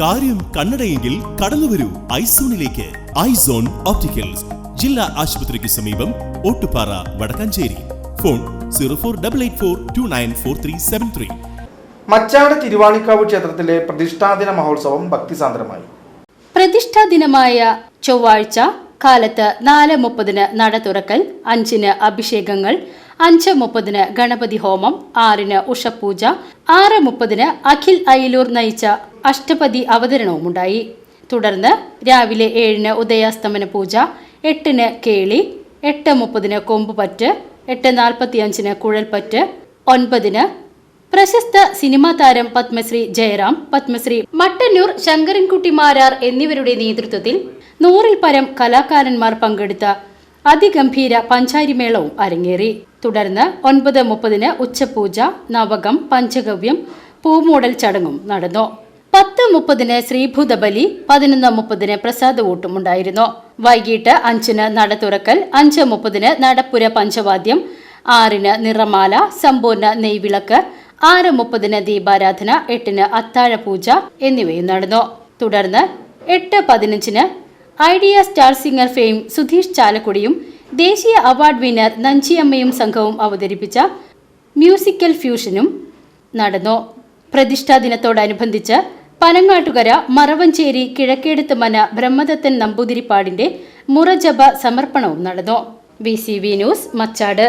കാര്യം കണ്ണടയെങ്കിൽ കടന്നുവരൂ ഐസോണിലേക്ക്. Eyes on opticals. ജില്ലാ ആശുപത്രിക്ക് സമീപം Ottupara Vadakkanchery. Phone zero four double eight four two nine four three seven three. Machad Thiruvanikkavu ക്ഷേത്രത്തിലെ പ്രതിഷ്ഠാദിന മഹോത്സവം ഭക്തിസാന്ദ്രമായി. പ്രതിഷ്ഠാ ദിനമായ ചൊവ്വാഴ്ച കാലത്ത് നാല് മുപ്പതിന് നട തുറക്കൽ അഞ്ചിന് അഭിഷേകങ്ങൾ അഞ്ച് മുപ്പതിന് ഗണപതി ഹോമം ആറിന് ഉഷപൂജ ആറ് മുപ്പതിന് അഖിൽ അയിലൂർ നയിച്ച അഷ്ടപതി അവതരണവുമുണ്ടായി. തുടർന്ന് രാവിലെ ഏഴിന് ഉദയാസ്തമന പൂജ എട്ടിന് കേളി എട്ട് മുപ്പതിന് കൊമ്പുപറ്റ് എട്ട് നാൽപ്പത്തിയഞ്ചിന് കുഴൽപ്പറ്റ് ഒൻപതിന് പ്രശസ്ത സിനിമാ താരം പത്മശ്രീ ജയറാം പത്മശ്രീ മട്ടന്നൂർ ശങ്കരൻകുട്ടി മാരാർ എന്നിവരുടെ നേതൃത്വത്തിൽ നൂറിൽ പരം കലാകാരന്മാർ പങ്കെടുത്ത അതിഗംഭീര പഞ്ചാരിമേളവും അരങ്ങേറി. തുടർന്ന് ഒൻപത് മുപ്പതിന് ഉച്ചപൂജ നവകം പഞ്ചഗവ്യം പൂമൂടൽ ചടങ്ങും നടന്നു. പത്ത് മുപ്പതിന് ശ്രീഭൂതബലി പതിനൊന്ന് മുപ്പതിന് പ്രസാദ ഉണ്ടായിരുന്നു. വൈകിട്ട് അഞ്ചിന് നട തുറക്കൽ അഞ്ച് മുപ്പതിന് നടപ്പുര പഞ്ചവാദ്യം ആറിന് നിറമാല സമ്പൂർണ നെയ്വിളക്ക് ആറ് മുപ്പതിന് ദീപാരാധന എട്ടിന് അത്താഴ പൂജ എന്നിവയും നടന്നു. തുടർന്ന് എട്ട് പതിനഞ്ചിന് Idea star singer fame Sudheesh ചാലക്കുടിയും ദേശീയ അവാർഡ് വിന്നർ നഞ്ചിയമ്മയും സംഘവും അവതരിപ്പിച്ച മ്യൂസിക്കൽ ഫ്യൂഷനും നടന്നു. പ്രതിഷ്ഠാ ദിനത്തോടനുബന്ധിച്ച് പനങ്ങാട്ടുകര മറവഞ്ചേരി കിഴക്കേടത്ത് മന ബ്രഹ്മദത്തൻ നമ്പൂതിരിപ്പാടിന്റെ മുറജപ സമർപ്പണവും നടന്നു. B news Machad.